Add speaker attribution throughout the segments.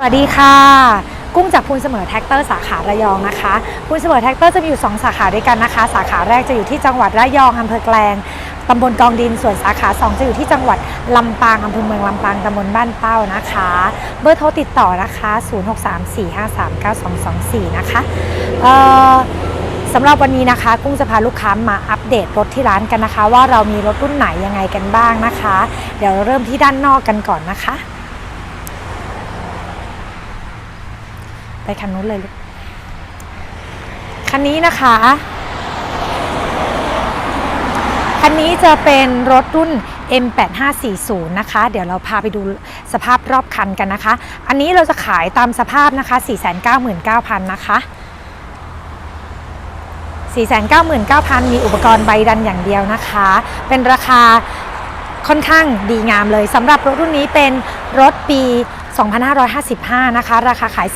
Speaker 1: สวัสดีค่ะ กุ้งจากพูนเสมอแท็กเตอร์สาขาระยองนะคะพูนเสมอแท็กเตอร์จะมีอยู่ 2 สาขาด้วยกันนะคะ สาขาแรกจะอยู่ที่จังหวัดระยองอำเภอแกลงตำบลกองดินส่วนสาขา 2 จะอยู่ที่จังหวัดลำปางอำเภอเมืองลำปางตำบลบ้านเป้านะคะ เบอร์โทรติดต่อนะคะ 0634539224 นะคะเอ่อสำหรับวันนี้นะคะ กุ้งจะพาลูกค้ามาอัปเดตรถที่ร้านกันนะคะ ว่าเรามีรถรุ่นไหนยังไงกันบ้างนะคะ เดี๋ยวเริ่มที่ด้านนอกกันก่อนนะคะ ไปคันนู้นเลยลูก คันนี้นะคะ คันนี้จะเป็นรถรุ่น M8540 นะคะ เดี๋ยวเราพาไปดูสภาพรอบคันกันนะคะ อันนี้เราจะขายตามสภาพนะคะ 499,000 นะคะ 499,000 มีอุปกรณ์ใบดันอย่างเดียวนะคะ เป็นราคาค่อนข้างดีงามเลยสำหรับรถรุ่นนี้เป็นรถปี 2555 นะคะ ราคาขาย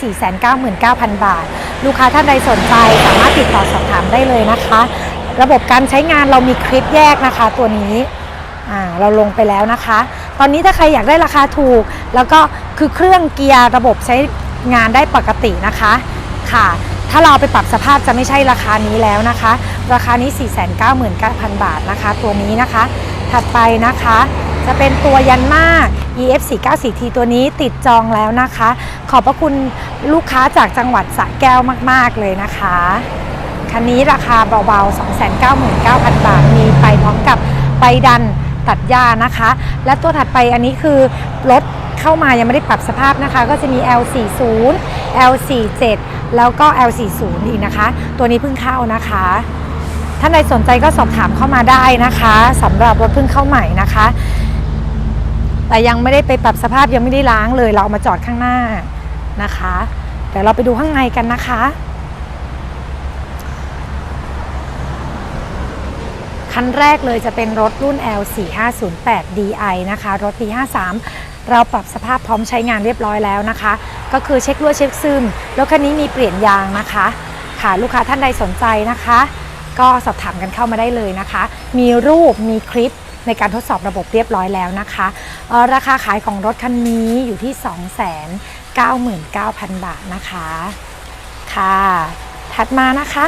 Speaker 1: 499,000 บาท ลูกค้าท่านใดสนใจสามารถติดต่อสอบถามได้เลยนะคะ ระบบการใช้งานเรามีคลิปแยกนะคะ ตัวนี้เราลงไปแล้วนะคะ ตอนนี้ถ้าใครอยากได้ราคาถูก แล้วก็คือเครื่องเกียร์ระบบใช้งานได้ปกตินะคะค่ะ ถ้าเราไปปรับสภาพจะไม่ใช่ราคานี้แล้วนะคะ ราคานี้ 499,000 บาทนะคะ ตัวนี้นะคะ ถัดไปนะคะ จะเป็นตัวยันมาก EF 4 9 4 T ตัวนี้ติดจองแล้วนะคะ ขอบพระคุณลูกค้าจากจังหวัดสระแก้วมาก ๆ เลยนะคะ คันนี้ราคาเบาๆ 299,000 บาท มีไปพร้อมกับใบดันตัดหญ้านะคะ และตัวถัดไปอันนี้คือรถเข้ามายังไม่ได้ปรับสภาพนะคะ ก็จะมี L40 L47 แล้วก็ L40 อีกนะคะ ตัวนี้เพิ่งเข้านะคะท่านใดสนใจก็สอบถามเข้ามาได้นะคะสำหรับรถเพิ่งเข้าใหม่นะคะ แต่ยังไม่ได้ไปปรับสภาพยังไม่ได้ล้างเลย เราเอามาจอดข้างหน้านะคะเดี๋ยวเราไปดูข้างในกันนะคะ คันแรกเลยจะเป็นรถรุ่น L4508 DI นะคะ รถปี 53 เราปรับสภาพพร้อมใช้งานเรียบร้อยแล้วนะคะ ก็คือเช็ครั่วเช็คซึมแล้วคันนี้มีเปลี่ยนยางนะคะ ค่ะลูกค้าท่านใดสนใจนะคะ ก็สอบถามกันเข้ามาได้เลยนะคะ มีรูปมีคลิป ในการทดสอบระบบเรียบร้อยแล้วนะคะออราคาขายของรถคันนี้อยู่ที่ 299,000 บาทนะคะค่ะถัดมานะคะ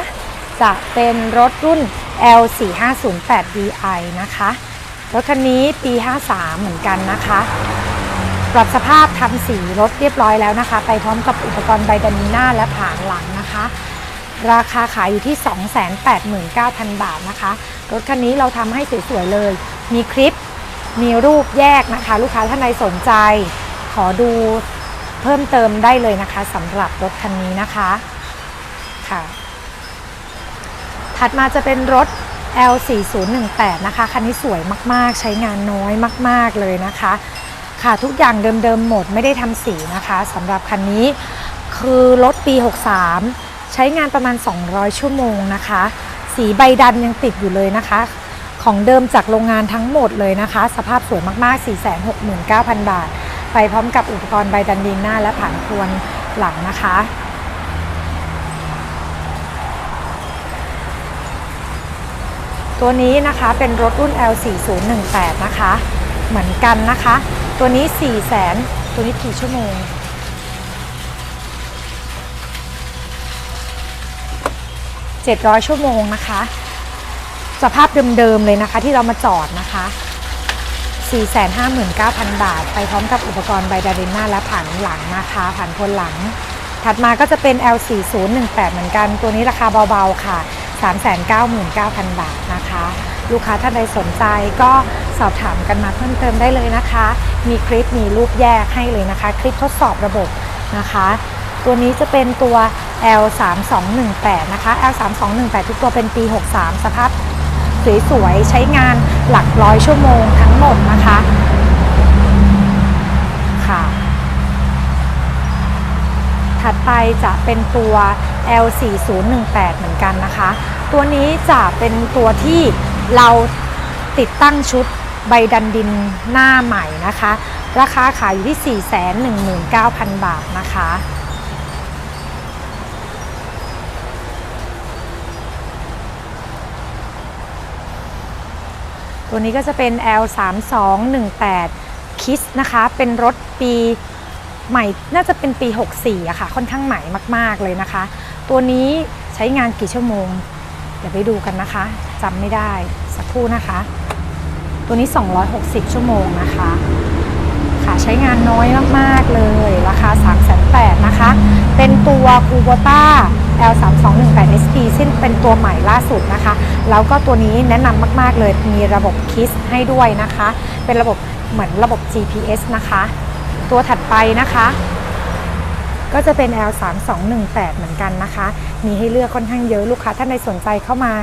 Speaker 1: จะเป็นรถรุ่น L4508DI นะคะ รถคันนี้ปี 53 เหมือนกันนะคะ ปรับสภาพทำสีรถเรียบร้อยแล้วนะคะ ไปพร้อมกับอุปกรณ์ใบดันหน้าและผางหลังนะคะ ราคาขายอยู่ที่ 289,000 บาทนะคะ รถคันนี้เราทำให้สวยๆเลย มีคลิป มีรูปแยกนะคะ ลูกค้าท่านใดสนใจ ขอดูเพิ่มเติมได้เลยนะคะสำหรับรถคันนี้นะคะค่ะ ถัดมาจะเป็นรถ L4018 นะคะ คันนี้สวยมากๆ ใช้งานน้อยมาก ๆ เลยนะคะ ค่ะทุกอย่างเดิมๆหมดไม่ได้ทำสีนะคะสำหรับคันนี้คือรถปี 63 ใช้งานประมาณ 200 ชั่วโมงนะคะ สีใบดันยังติดอยู่เลยนะคะ ของเดิมจากโรงงานทั้งหมดเลยนะคะ สภาพสวยมากๆ 469,000 บาท ไปพร้อมกับอุปกรณ์ใบดันดินหน้าและผังพรวนหลังนะคะตัวนี้นะคะเป็นรถรุ่น L4018 นะคะ เหมือนกันนะคะ ตัวนี้ 4 0 0 0 0 0ตัวนี้กี่ชั่วโมง 700 ชั่วโมงนะคะ สภาพเดิมๆเลยนะคะ ที่เรามาจอดนะคะ 459,000 บาท ไปพร้อมกับอุปกรณ์ไบดาริน่าและผันหลังนะคะผันพลหลัง ถัดมาก็จะเป็น L4018 เหมือนกัน ตัวนี้ราคาเบาๆค่ะ 399,000 บาทนะคะ ลูกค้าท่านใดสนใจก็สอบถามกันมาเพิ่มเติมได้เลยนะคะ มีคลิปมีรูปแยกให้เลยนะคะ คลิปทดสอบระบบนะคะ ตัวนี้จะเป็นตัว L3218 นะคะ L3218 ทุกตัวเป็นปี 63 สภาพสวยๆ ใช้งานหลักร้อยชั่วโมงทั้งหมดนะคะค่ะ ถัดไปจะเป็นตัว L4018 เหมือนกันนะคะ ตัวนี้จะเป็นตัวที่เราติดตั้งชุดใบดันดินหน้าใหม่นะคะ ราคาขายอยู่ที่ 419,000 บาทนะคะ ตัวนี้ก็จะเป็น L3218 KISS นะคะ เป็นรถปีใหม่น่าจะเป็นปี 64อะค่ะ ค่อนข้างใหม่มาก ๆ เลยนะคะ ตัวนี้ใช้งานกี่ชั่วโมง เดี๋ยวไปดูกันนะคะจำไม่ได้สักครู่นะคะ ตัวนี้ 260 ชั่วโมงนะคะค่ะใช้งานน้อยมาก ๆ เลย ราคา 3 8 0 0นะคะ เป็นตัวคูโบต้า L3218ST ซึ่งเป็นตัวใหม่ล่าสุดนะคะ แล้วก็ตัวนี้แนะนำมาก ๆ เลย มีระบบคิสให้ด้วยนะคะ เป็นระบบเหมือนระบบ GPS นะคะ ตัวถัดไปนะคะ ก็จะเป็น L3218 เหมือนกันนะคะ มีให้เลือกค่อนข้างเยอะลูกค้าท่านใดสนใจเข้ามา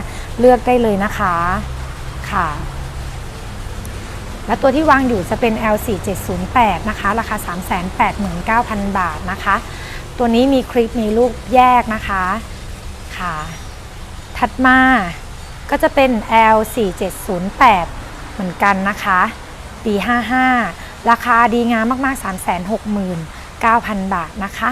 Speaker 1: เลือกได้เลยนะคะค่ะและตัวที่วางอยู่จะเป็น L4708 นะคะ ราคา 389,000 บาทนะคะ ตัวนี้มีคลิปมีลูกแยกนะคะค่ะ ถัดมาก็จะเป็น L4708 เหมือนกันนะคะปี 55 ราคาดีงามมาก ๆ 369,000 บาทนะคะ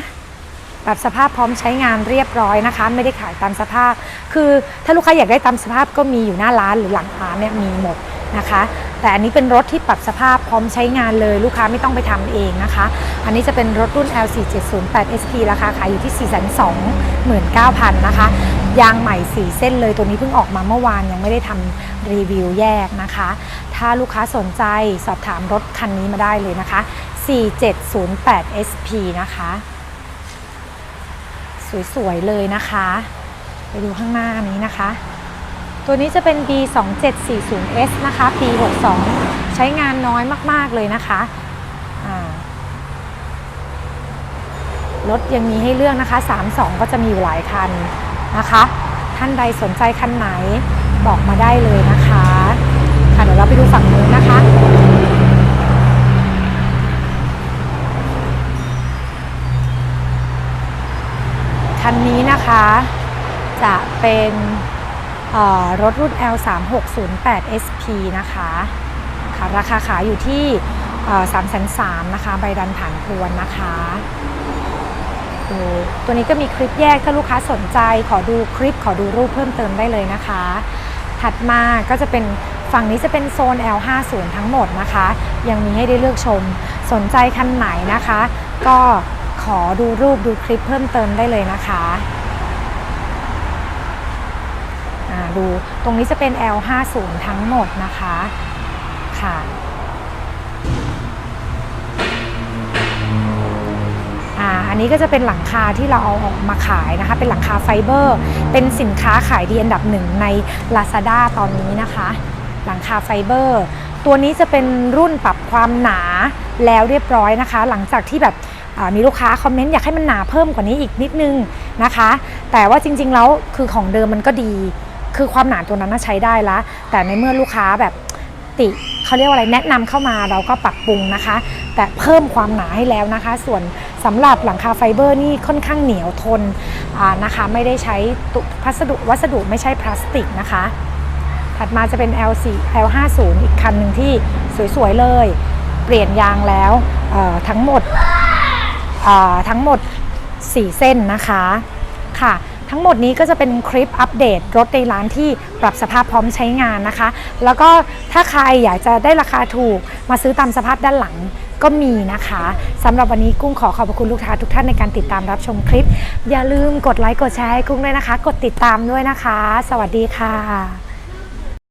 Speaker 1: แบบสภาพพร้อมใช้งานเรียบร้อยนะคะ ไม่ได้ขายตามสภาพ คือถ้าลูกค้าอยากได้ตามสภาพก็มีอยู่หน้าร้านหรือหลังร้านเนี่ยมีหมด นะคะ แต่อันนี้เป็นรถที่ปรับสภาพพร้อมใช้งานเลยลูกค้าไม่ต้องไปทำเองนะคะ อันนี้จะเป็นรถรุ่น L4708 SP ราคาขายอยู่ที่ 429,000 นะคะ ยางใหม่ 4 เส้นเลยตัวนี้เพิ่งออกมาเมื่อวานยังไม่ได้ทำรีวิวแยกนะคะ ถ้าลูกค้าสนใจสอบถามรถคันนี้มาได้เลยนะคะ 4708 SP นะคะ สวยๆเลยนะคะ ไปดูข้างหน้านี้นะคะ ตัวนี้จะเป็น B2740S นะคะ ปี 62 ใช้งานน้อยมาก ๆ เลยนะคะรถยังมีให้เลือกนะคะ 32 ก็จะมีอยู่หลายคันนะคะ ท่านใดสนใจคันไหนบอกมาได้เลยนะคะค่ะเดี๋ยวเราไปดูฝั่งนู้นนะคะ คันนี้นะคะจะเป็น รถรุ่น L3608 SP นะคะค่ะราคาขายอยู่ที่3 3 0 0นะคะ ใบดันผ่านพวนนะคะดูตัวนี้ก็มีคลิปแยกถ้าลูกค้าสนใจ ขอดูคลิปขอดูรูปเพิ่มเติมได้เลยนะคะ ถัดมาก็จะเป็นฝั่งนี้จะเป็นโซน L50 ทั้งหมดนะคะ ยังมีให้ได้เลือกชม สนใจคันไหนนะคะ ก็ขอดูรูปดูคลิปเพิ่มเติมได้เลยนะคะอ่า ดู ตรงนี้จะเป็น L50 ทั้งหมดนะคะค่ะอ่าอันนี้ก็จะเป็นหลังคาที่เราเอาออกมาขายนะคะ เป็นหลังคาไฟเบอร์ เป็นสินค้าขายดีอันดับหนึ่งใน Lazada ตอนนี้นะคะ หลังคาไฟเบอร์ ตัวนี้จะเป็นรุ่นปรับความหนาแล้วเรียบร้อยนะคะ หลังจากที่แบบมีลูกค้าคอมเมนต์อยากให้มันหนาเพิ่มกว่านี้อีกนิดนึงนะคะ แต่ว่าจริงๆแล้วคือของเดิมมันก็ดี คือความหนาตัวนั้นน่ะใช้ได้ละ แต่ในเมื่อลูกค้าแบบติเขาเรียกว่าอะไรแนะนำเข้ามาเราก็ปรับปรุงนะคะ แต่เพิ่มความหนาให้แล้วนะคะ ส่วนสำหรับหลังคาไฟเบอร์นี่ค่อนข้างเหนียวทนนะคะ ไม่ได้ใช้ตุพัสดุวัสดุไม่ใช่พลาสติกนะคะ ถัดมาจะเป็น L4 L50 อีกคันหนึ่งที่สวยๆเลย เปลี่ยนยางแล้วทั้งหมดทั้งหมด 4 เส้นนะคะค่ะ ทั้งหมดนี้ก็จะเป็นคลิปอัปเดตรถในร้านที่ปรับสภาพพร้อมใช้งานนะคะ แล้วก็ถ้าใครอยากจะได้ราคาถูกมาซื้อตามสภาพด้านหลังก็มีนะคะสำหรับวันนี้กุ้งขอขอบพระคุณลูกค้าทุกท่านในการติดตามรับชมคลิป อย่าลืมกดไลค์กดแชร์ให้กุ้งด้วยนะคะ กดติดตามด้วยนะคะ สวัสดีค่ะ